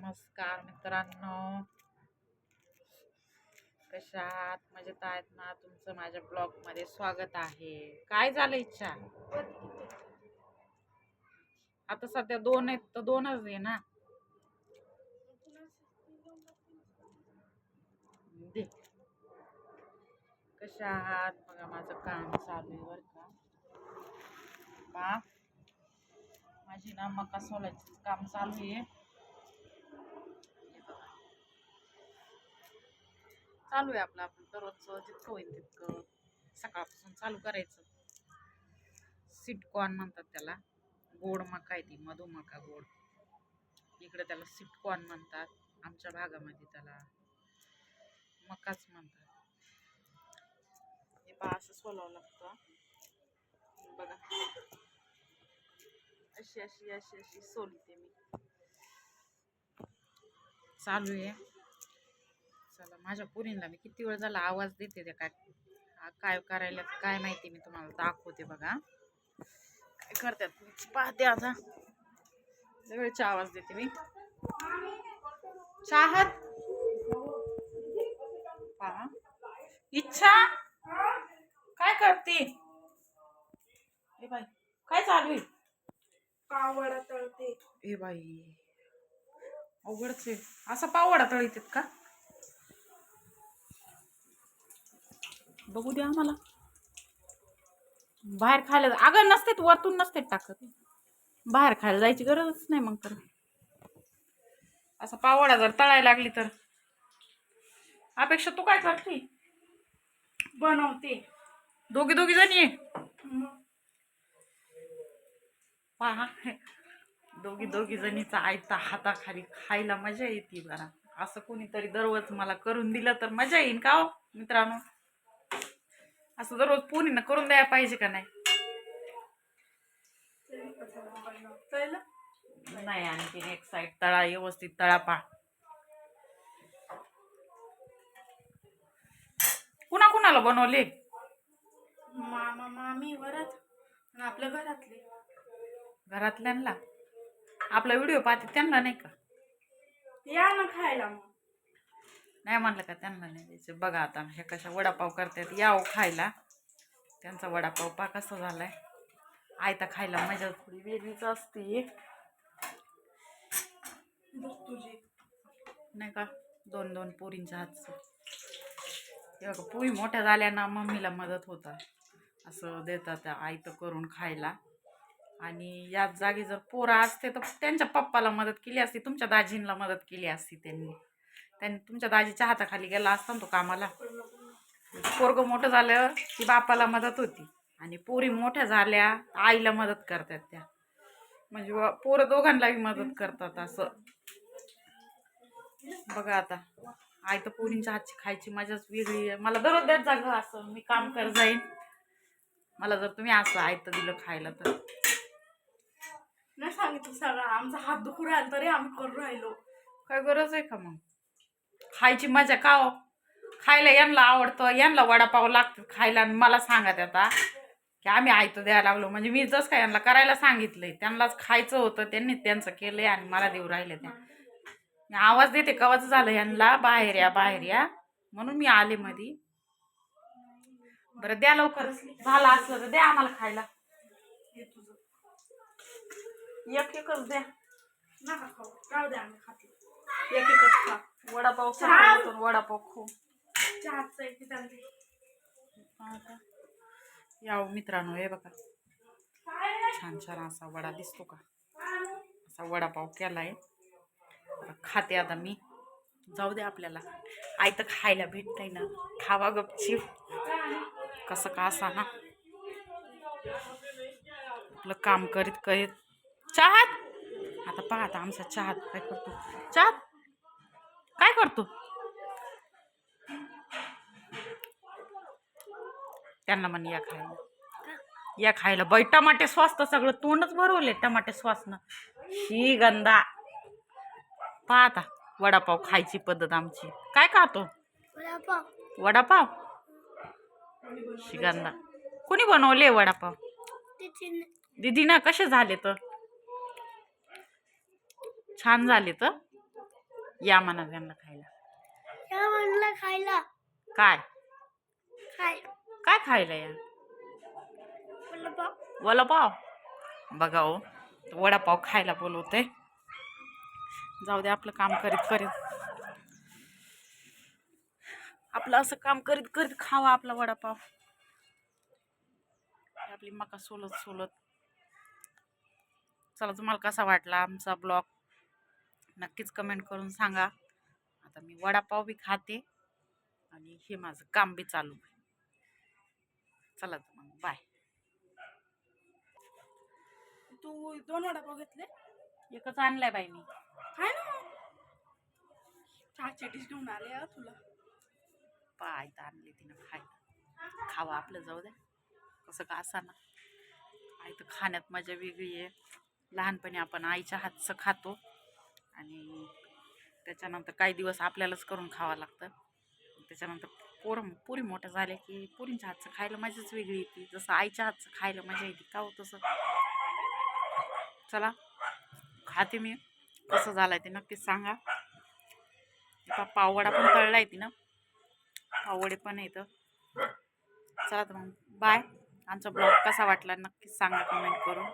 नमस्कार मित्रांनो. कशा आहात मजेत आहेत ना? तुमचं माझ्या ब्लॉगमध्ये स्वागत आहे. काय झालं इच्छा? आता सध्या दोन आहेत तर दोनच आहे ना? दे. कशा आहात बघा माझं काम चालू आहे बरं का. बा माझी ना मका सोलायचं काम चालू आहे हे बघा. चालू आहे आपलं आपण दररोजचं जितकं होईल तितकं सकाळपासून चालू करायचं. सिटकॉर्न म्हणतात त्याला. गोड मका आहे ती मधुमका गोड. इकडे त्याला सिटकॉर्न म्हणतात आमच्या भागामध्ये त्याला मकाच म्हणतात. हे पहा असं सोलावं लागतं. बघा. अशी अशी अशी अशी सोलते मी. चालू आहे. चला माझ्या पुरीला मी किती वेळ झाला आवाज देते ते काय हा काय करायला काय माहिती मी तुम्हाला दाखवते बघा. काय करतात? पाहते आता. वेळेचा आवाज देते मी. चाहत? पहा. इच्छा? काय करते? बाई काय चालू आहे? पावडा तळते. ए बाई अवघडच आहे. असा पावडा तळीत का? बघू द्या आम्हाला. बाहेर खायला अगं नसतेत वरतून नसतेत टाकत. बाहेर खायला जायची गरजच नाही मग तर. असा पावडा जर तळायला लागली तर. अपेक्षा तू काय करते? बनवते. दोघी दोघी जणी आहे पहा. दोघी दोघी जणीचा आयता हाताखाली खायला मजा येते बरा. असं कोणीतरी दररोज मला करून दिलं तर मजा येईन का हो मित्रांनो? असं दररोज पोरीनं करून द्यायला पाहिजे का नाही? नाही आणखीन एक साईड तळा व्यवस्थित तळा पा कुणा कुणाला बनवले? मामा मामी आणि आपल्या घरातले. घरातल्यांना. आपला व्हिडिओ पाहते त्यांना नाही का? या ना खायला मग. नाही म्हणलं का त्यांना नाही द्यायचं. बघा आता हे कशा वडापाव करतात याव खायला. त्यांचा वडापाव पा कसा झालाय. आयता खायला मजा थोडी वेगळीच असते. नाही का? दोन दोन पोरींच्या हातचं. बघा पोरी मोठ्या झाल्या ना मम्मीला मदत होता. असं देतात आयतं करून खायला. आणि याच जागी जर पोरं असते तर त्यांच्या पप्पाला मदत केली असती तुमच्या दाजींना मदत केली असती त्यांनी. त्यांनी तुमच्या दाजीच्या हाताखाली गेला असता ना तो कामाला. पोरगं मोठं झालं की बापाला मदत होती. आणि पोरी मोठ्या झाल्या आईला मदत करतात त्या. म्हणजे पोरं दोघांनाही मदत करतात असं. बघा आता आई तर पोरींच्या हातची खायची मजाच वेगळी आहे. मला दररोज देत जा गं असं मी काम कर जाईन. मला जर तुम्ही असं आयतं दिलं खायला तर. नाही सांगितलं सगळं. आमचा हात दुखू राहिला तरी आम्ही करून राहिलो. काय गरज आहे का मग? खायची मजा का हो? खायला यांना आवडतं यांना वडापाव लागतं खायला आणि मला सांगा आता. की आम्ही आयतं द्यायला लागलो. म्हणजे मी जसं काय यांना करायला सांगितलंय त्यांनाच खायचं होतं त्यांनी त्यांचं केलंय आणि मला देऊ राहिले त्या आवाज देते कवाच झालं यांना? बाहेर या बाहेर या. म्हणून मी आले मधी. बरं द्या लवकर. झालं असलं तर द्या आम्हाला खायला. तुझं. एक एकच द्या. नका खाऊ. राहू आम्ही खाते. एक एकच खा. वडापाव खा वडापाव चालते याव मित्रांनो हे बघा. छान छान असा वडा दिसतो का? असा वडापाव केलाय. खाते आता मी. जाऊ दे आपल्याला. आई तर खायला भेटतंय ना. खावा गपची कसं का असा ना? आपलं काम करीत करीत चहात आता पहा आता आमचा चहात काय करतो? चहात काय करतो? त्यांना म्हण या खायला. या खायला. बाई टमाटे स्वस्त सगळं तोंडच भरवले टमाटे स्वासनं. ही गंदा. पहा आता वडापाव खायची पद्धत आमची. काय खातो? वडापाव. शिगंदा कोणी बनवले वडापाव? दीदी ना कसे झाले तर? छान झाले तर? या म्हणा त्यांना खायला. या म्हणलं खायला. काय? खाय. काय खायला या? वडापाव. वडापाव? बघा हो वडापाव खायला बोलवते. जाऊ दे आपलं काम करीत करीत. आपलं असं काम करीत करीत खावा आपला वडापाव. आपली मका सोलत सोलत. चला तुम्हाला कसा वाटला आमचा ब्लॉग? नक्कीच कमेंट करून सांगा. आता मी वडापाव बी खाते आणि हे माझं काम बी चालू आहे. चला तर मग बाय तू दोन वडापाव घेतले? एकच आणलाय बाई मी. खाय ना. चहाची डिश घेऊन आले हा तुला. पाय तर आणले तिनं खाय खावा आपलं जाऊ द्या. कसं का असा ना आई तर खाण्यात मजा वेगळी आहे. लहानपणी आपण आईच्या हातचं खातो. आणि त्याच्यानंतर काही दिवस आपल्यालाच करून खावं लागतं. त्याच्यानंतर पोरं पुरी मोठं झाले की पुरींच्या हातचं खायला मजाच वेगळी येते. जसं आईच्या हातचं खायला मजा येते का हो तसं. चला खाते मी. कसं झालं ते नक्कीच सांगा. पाववडा पण तळला आहे तिनं. पाववडे पण येतं चला तर मग बाय आमचा ब्लॉग कसा वाटला नक्कीच सांगा कमेंट करून.